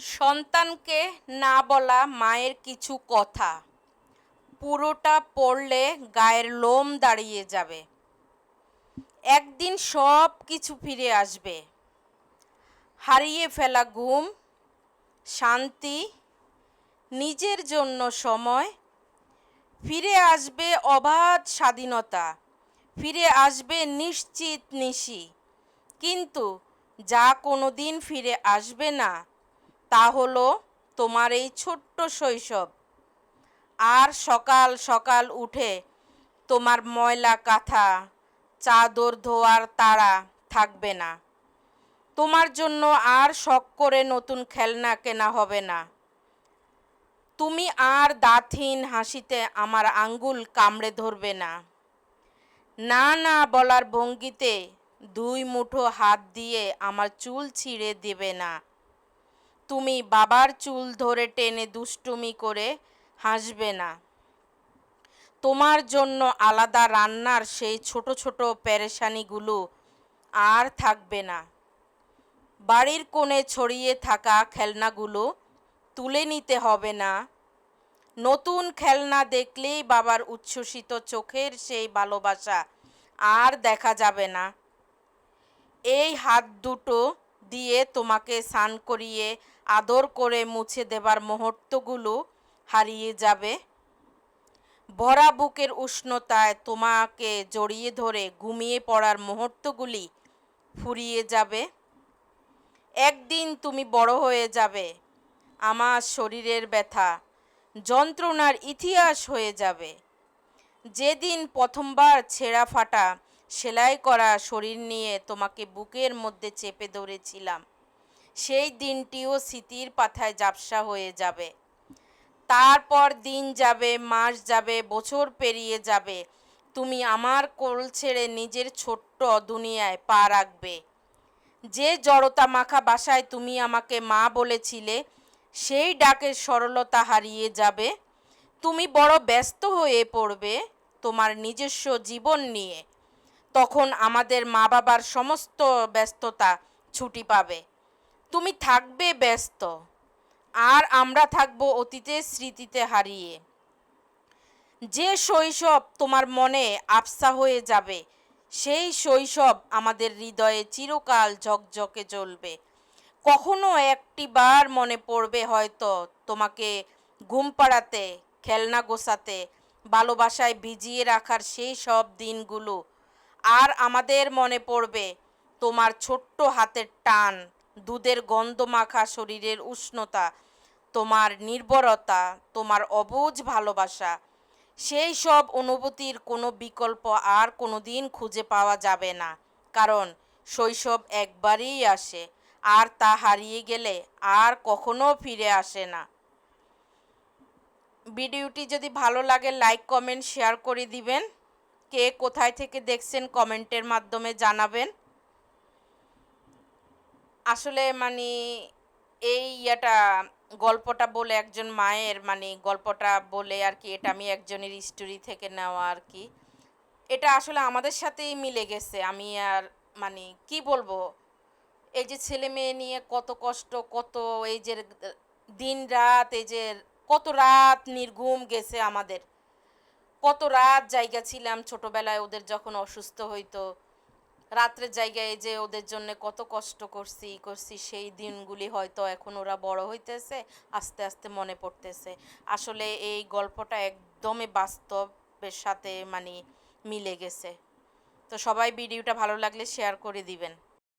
সন্তানকে না বলা মায়ের কিছু কথা। পুরোটা পড়লে গায়ের লোম দাঁড়িয়ে যাবে। একদিন সব কিছু ফিরে আসবে। হারিয়ে ফেলা ঘুম, শান্তি, নিজের জন্য সময়, ফিরে আসবে অবাধ স্বাধীনতা, ফিরে আসবে নিশ্চিত নিশি। কিন্তু যা কোনো দিন ফিরে আসবে না তা হলো তোমার এই ছোট্ট শৈশব। আর সকাল সকাল উঠে তোমার ময়লা কাঁথা, চাদর ধোয়ার তারা থাকবে না। তোমার জন্য আর শখ করে নতুন খেলনা কেনা হবে না। তুমি আর দাঁতহীন হাসিতে আমার আঙ্গুল কামড়ে ধরবে না। না না বলার ভঙ্গিতে দুই মুঠো হাত দিয়ে আমার চুল ছিঁড়ে দেবে না। তুমি বাবার চুল ধরে টেনে দুষ্টুমি করে হাসবে না। তোমার জন্য আলাদা রান্নার সেই ছোট ছোট পেরেশানিগুলো আর থাকবে না। বাড়ির কোণে ছড়িয়ে থাকা খেলনাগুলো তুলে নিতে হবে না। নতুন খেলনা দেখলেই বাবার উচ্ছ্বসিত চোখের সেই ভালোবাসা আর দেখা যাবে না। এই হাত দুটো দিয়ে তোমাকে স্নান করিয়ে আদর করে মুছে দেবার মুহূর্তগুলো হারিয়ে যাবে। ভরা বুকের উষ্ণতায় তোমাকে জড়িয়ে ধরে ঘুমিয়ে পড়ার মুহূর্তগুলি ফুরিয়ে যাবে। একদিন তুমি বড় হয়ে যাবে, আমার শরীরের ব্যথা, যন্ত্রণার ইতিহাস হয়ে যাবে। যেদিন প্রথমবার ছেঁড়া ফাটা সেলাই করা শরীর নিয়ে তোমাকে বুকের মধ্যে চেপে ধরেছিলাম। সেই দিনটিও স্মৃতির পাথায় ঝাপসা হয়ে যাবে। তারপর দিন যাবে, মাস যাবে, বছর পেরিয়ে যাবে। তুমি আমার কোল ছেড়ে নিজের ছোট্ট দুনিয়ায় পা রাখবে। যে জড়তা মাখা বাসায় তুমি আমাকে মা বলেছিলে, সেই ডাকের সরলতা হারিয়ে যাবে। তুমি বড় ব্যস্ত হয়ে পড়বে তোমার নিজস্ব জীবন নিয়ে। তখন আমাদের মা বাবার সমস্ত ব্যস্ততা ছুটি পাবে। তুমি থাকবে ব্যস্ত, আর আমরা থাকব অতীতের স্মৃতিতে হারিয়ে। যে শৈশব তোমার মনে আফসা হয়ে যাবে, সেই শৈশব আমাদের হৃদয়ে চিরকাল ঝকঝকে জ্বলবে। কখনো একটি বার মনে পড়বে হয়তো তোমাকে ঘুম পাড়াতে, খেলনা গোছাতে, ভালোবাসায় ভিজিয়ে রাখার সেই সব দিনগুলো আর আমাদের মনে পড়বে, তোমার ছোট্ট হাতের টান, দুধের গন্ধ মাখা শরীরের উষ্ণতা, তোমার নির্ভরতা তোমার অবুঝ ভালোবাসা। সেই সব অনুভূতির কোনো বিকল্প আর কোনো দিন খুঁজে পাওয়া যাবে না, কারণ শৈশব একবারই আসে, আর তা হারিয়ে গেলে আর কখনো ফিরে আসে না। ভিডিওটি যদি ভালো লাগে, লাইক, কমেন্ট, শেয়ার করে দিবেন। কে কোথায় থেকে দেখছেন কমেন্টের মাধ্যমে জানাবেন। আসলে মানে এই ইয়েটা গল্পটা বলে একজন মায়ের মানে গল্পটা বলে আর কি এটা আমি একজনের স্টোরি থেকে নেওয়া আর কি। এটা আসলে আমাদের সাথেই মিলে গেছে। আমি আর মানে কি বলব? এই যে ছেলে মেয়ে নিয়ে কত কষ্ট, কত এই যে দিন রাত এই যে কত রাত নির্ঘুম গেছে আমাদের। কত রাত জায়গা ছিলাম ছোটবেলায় ওদের যখন অসুস্থ হইতো। রাত্রের জায়গায় যে ওদের জন্য কত কষ্ট করছি করছি, সেই দিনগুলি হয়তো এখন ওরা বড় হইতেছে, আস্তে আস্তে মনে পড়তেছে। আসলে এই গল্পটা একদমই বাস্তবের সাথে মানে মিলে গেছে। তো সবাই ভিডিওটা ভালো লাগলে শেয়ার করে দিবেন।